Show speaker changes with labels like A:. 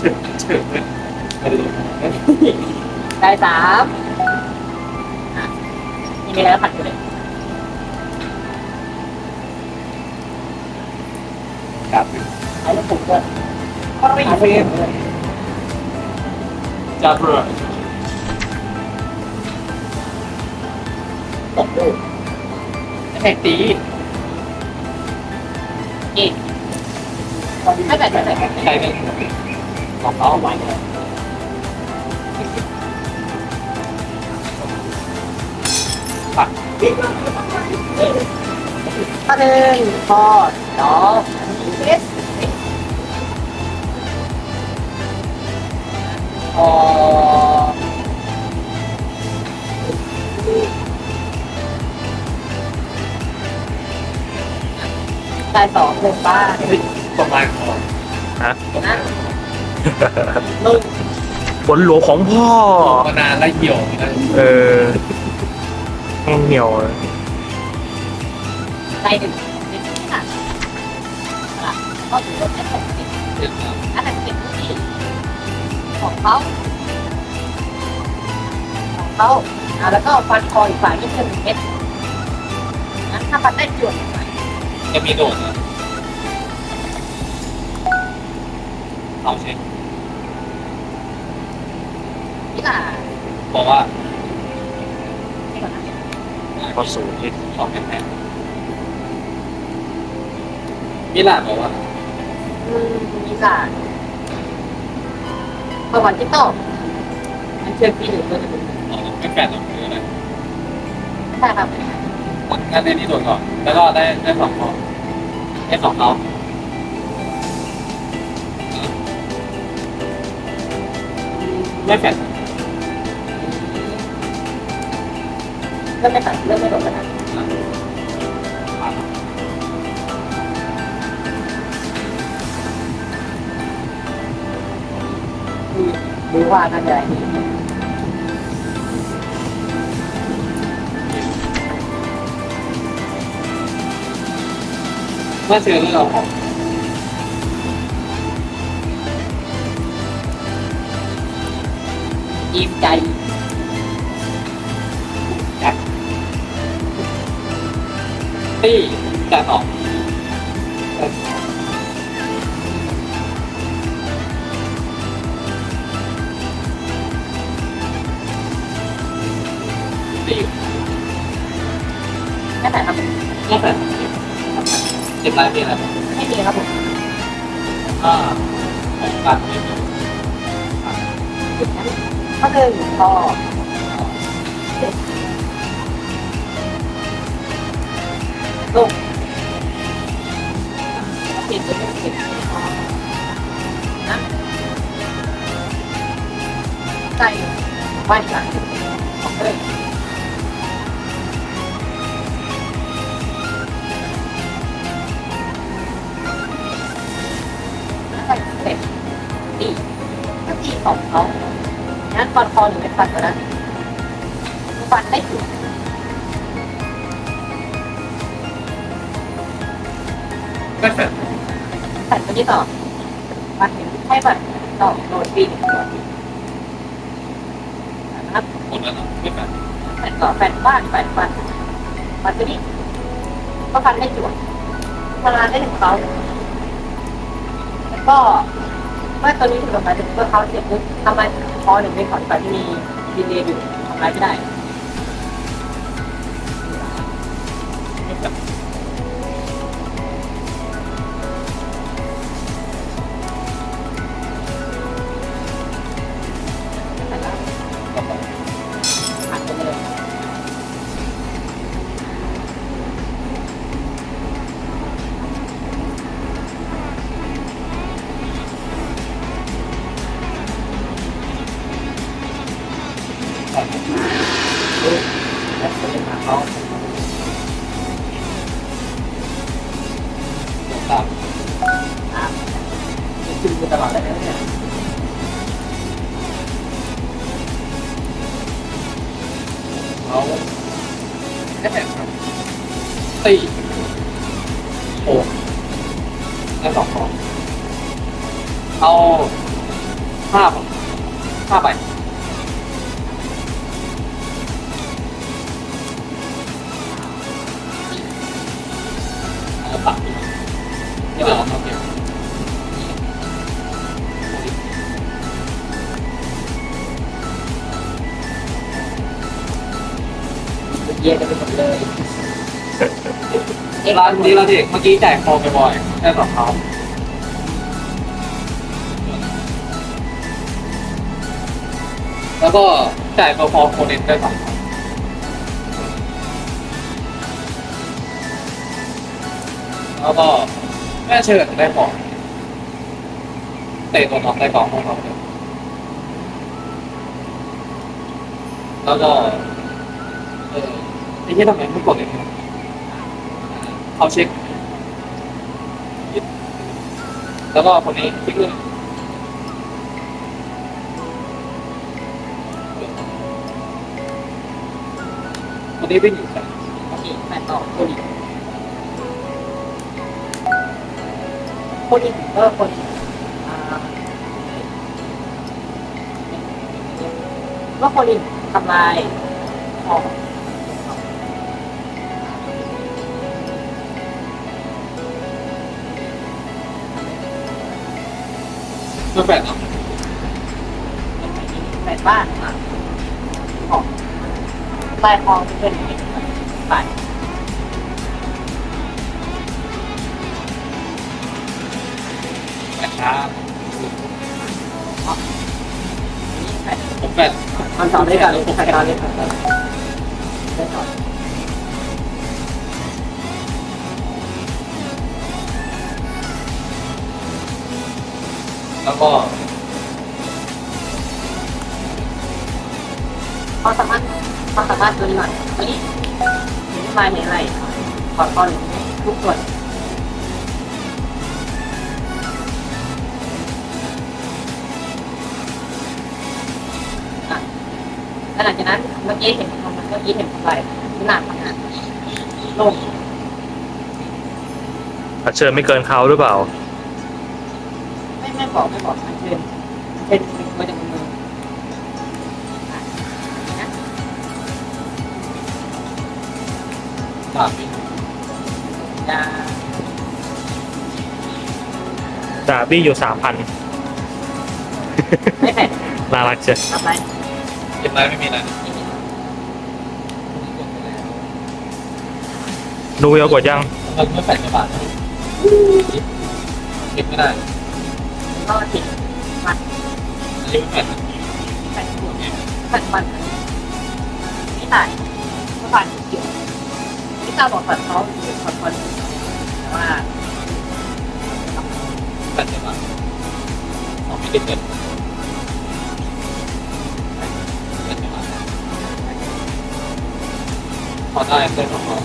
A: ไม่ได้
B: สามมีอะไรก็ผัดอยู่เลย
A: ครับ
B: ใช้ลูกปุ่มด้วย
A: ก็ไม่เฟนจ้าเบอร์
B: ตกลูก
A: แท็กตี
B: อีกไม่แบบไม่แบบ
A: ใครเป็น ของเขา
B: เอไว้เลยข้อหนึ่งพอสองเอสพอได้สองหนึ่งบ้า
A: ประมาณของ
B: นะ
C: ฝนหลวงของพ่อ
A: มานานแล้วเหี่ยวนะ
C: เออแห้งเหี่ยวเลย
B: ในหนึ่งในที่หนักก็ถือว่าแค่หกสิบ
A: เจ็ดแล้ว
B: อันนั้นเป็นที่ของเขาของเขาอ่าแล้วก็ฟันคออีกฝ่ายนี่คือหนึ่งเม็ดนั้นถ้าฟันได้จวดอีกฝ่าย
A: จะมีโดดนะเอาเช็ค
B: นี่ล่ะ
A: บอกว่า
B: นี่ก่อนนะ
C: พอสูงที่
A: ชอบแพ้มิลานบอกว่า
B: อืมนี่ล่ะประวัติที่โต้มันเชื่อพี่หรือเปล่า
A: อ๋อไม่แฟนหรอกหรืออะไร
B: ใช่ครับ
A: งั้นในนี้โดดก่อน แล้วก็ได้ได้สองข้อได้สองเขาไม่แฟน
B: เริ่มไม่ตัดเริ่มไม่โดนแล้วนะคือรู้ว่าน่าจะอะไรนี่
A: เมื่อเจอเรื่องของ
B: ยิ้มใจ
A: ตี้จะออกตี้
B: แค่ไหนครับ
A: ก็แฟนเจ็บไรมีอะไร
B: ไม่มีครับผม
A: อ่าการไม่มี
B: หยุดนะข้อหนึ่ ลงปิดไปเรื่อยๆนะใส่ไว้หลังของเลยใส่เสร็จตีก็ตีของเขางั้นฟันคอหรือไม่ฟันก็ได้ฟันได้ถูก
A: ก็แฟน
B: แผ่นตัวนี้ต่อมาเห็นให้แบบต่อโดดปีนตัวนะครับ
A: หมดแล้วนะไม่แฟน
B: แผ่นต่อแผ่นบ้านแผ่นฟันฟันตัวนี้ก็ฟันได้จวดพลาได้ถึงเขาแล้วก็เมื่อตัวนี้ถึงกับมาถึงเมื่อเขาเสร็จปุ๊บทำไมคอหนึ่งไม่ถอนไปที่มีดีเลย์อยู่ทำอะไรไม่ได้
A: แล้
B: วก็เป็นมาเขา
A: ตาม
B: ครับคือตลอดเลยนะเนี่ย
A: เขาแค่แฟนครับตีโอ้ได้สองข้อเอาห้าห้าใบ เอาตัดที่เหลือเอาเก็บ
B: เย็นกันไปหมดเลยเอ็ก
A: ร้านนี้เราเด็กเมื่อกี้จ่ายโคไปบ่อยแค่สองเขาแล้วก็จ่ายโปรฟอร์โคเนนได้สองเขา แล้วก็แม่เชิญได้ของเตะตัวน้องได้ของของเขาเลยแล้วก็เออไอ้ที่ทำไมไม่กดอย่างนี้เขาเช็คแล้วก็คนนี้ที่ขึ้นคนนี้วิ่งอยู่กัน
B: โอเคไปต่อโคดิโคดิเออโคดิอ่าว่าโคดิทำลายของ
A: เมื่อแปดเนาะ
B: แปดบ้านอะของลายคองเป็นบ้าน
A: แปดช้า
B: นี่ แปด
A: ผมแปด
B: มันสอนได้กันใครกันเลยครับได้สอน
A: แล้วก็
B: ความสามารถความสามารถตัวนี้หน่อยตัวนี้เห็นมาเห็นอะไรขอตอนทุกส่วน หลังจากนั้นเมื่อกี้เห็นทำเมื่อกี้เห็นทำอะไรหนักนะลง
C: อาเชิญไม่เกินเขาหรือเปล่า
B: ไม่ไม่บอกไม่บอกอันเชิญอันเชิญมาจากมืออะนะ
A: สามวิ่ง
B: จะ
C: จ่าบี้อยู่สามพัน
B: ไม่แผ่น
C: น่ารักเชียว
B: ทำไร
A: เก็บไรไม่มีอะไร
C: ดูเยอะกดยัง
A: มันไม่แปดกว่าบาทเก็บไม่ได้
B: ก็ติด
A: อันนี้ไม่แปด
B: แผ่นหัวแผ่นมันไม่ตายเมื่อวานเกี่ยวที่ตาบอกฝันเขาอยู่ฝันคนแต่ว่า
A: แปดกว่าบาทสองไม่ติดเกิน พอได้เส้นขอ